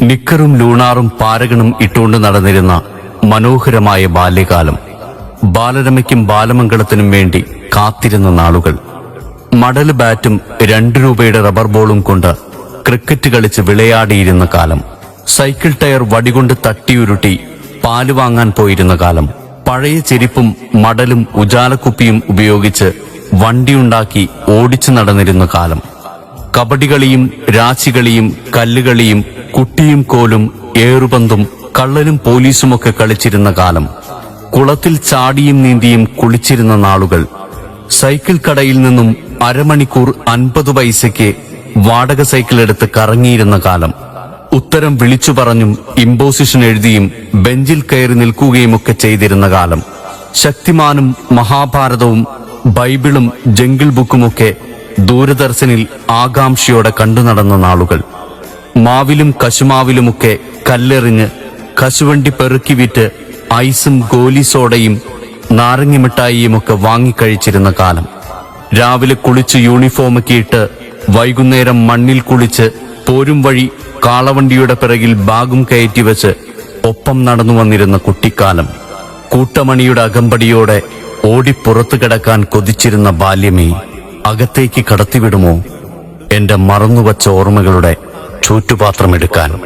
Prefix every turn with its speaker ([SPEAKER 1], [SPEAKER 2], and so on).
[SPEAKER 1] നിക്കറും ലൂണാറും പാരകണും ഇട്ടുകൊണ്ട് നടന്നിരുന്ന മനോഹരമായ ബാല്യകാലം. ബാലരമയ്ക്കും ബാലമംഗളത്തിനും വേണ്ടി കാത്തിരുന്ന നാളുകൾ. മടൽ ബാറ്റും രണ്ടു രൂപയുടെ റബ്ബർ ബോളും കൊണ്ട് ക്രിക്കറ്റ് കളിച്ച് വിളയാടിയിരുന്ന കാലം. സൈക്കിൾ ടയർ വടികൊണ്ട് തട്ടിയുരുട്ടി പാൽ വാങ്ങാൻ പോയിരുന്ന കാലം. പഴയ ചെരിപ്പും മടലും ഉജാലക്കുപ്പിയും ഉപയോഗിച്ച് വണ്ടിയുണ്ടാക്കി ഓടിച്ചു നടന്നിരുന്ന കാലം. കബഡികളിയും രാശികളിയും കല്ലുകളിയും കുട്ടിയും കോലും ഏറുപന്തും കള്ളനും പോലീസുമൊക്കെ കളിച്ചിരുന്ന കാലം. കുളത്തിൽ ചാടിയും നീന്തിയും കുളിച്ചിരുന്ന നാളുകൾ. സൈക്കിൾ കടയിൽ നിന്നും അരമണിക്കൂർ അൻപത് പൈസയ്ക്ക് വാടക സൈക്കിൾ എടുത്ത് കറങ്ങിയിരുന്ന കാലം. ഉത്തരം വിളിച്ചു പറഞ്ഞും ഇമ്പോസിഷൻ എഴുതിയും ബെഞ്ചിൽ കയറി നിൽക്കുകയുമൊക്കെ ചെയ്തിരുന്ന കാലം. ശക്തിമാനും മഹാഭാരതവും ബൈബിളും ജംഗിൾ ബുക്കുമൊക്കെ ദൂരദർശനിൽ ആകാംക്ഷയോടെ കണ്ടു നടന്ന നാളുകൾ. മാവിലും കശുമാവിലുമൊക്കെ കല്ലെറിഞ്ഞ് കശുവണ്ടി പെറുക്കി വിറ്റ് ഐസും ഗോലിസോടയും നാരങ്ങമിഠായിയുമൊക്കെ വാങ്ങിക്കഴിച്ചിരുന്ന കാലം. രാവിലെ കുളിച്ച് യൂണിഫോമൊക്കെ ഇട്ട് വൈകുന്നേരം മണ്ണിൽ കുളിച്ച് പോരും വഴി കാളവണ്ടിയുടെ പിറകിൽ ബാഗും കയറ്റി വെച്ച് ഒപ്പം നടന്നു വന്നിരുന്ന കുട്ടിക്കാലം. കൂട്ടമണിയുടെ അകമ്പടിയോടെ ഓടിപ്പുറത്തു കിടക്കാൻ കൊതിച്ചിരുന്ന ബാല്യമേ. അകത്തേക്ക് കടത്തിവിടുമോ? എന്റെ മറന്നുവച്ച ഓർമ്മകളുടെ ചൂറ്റുപാത്രമെടുക്കാൻ.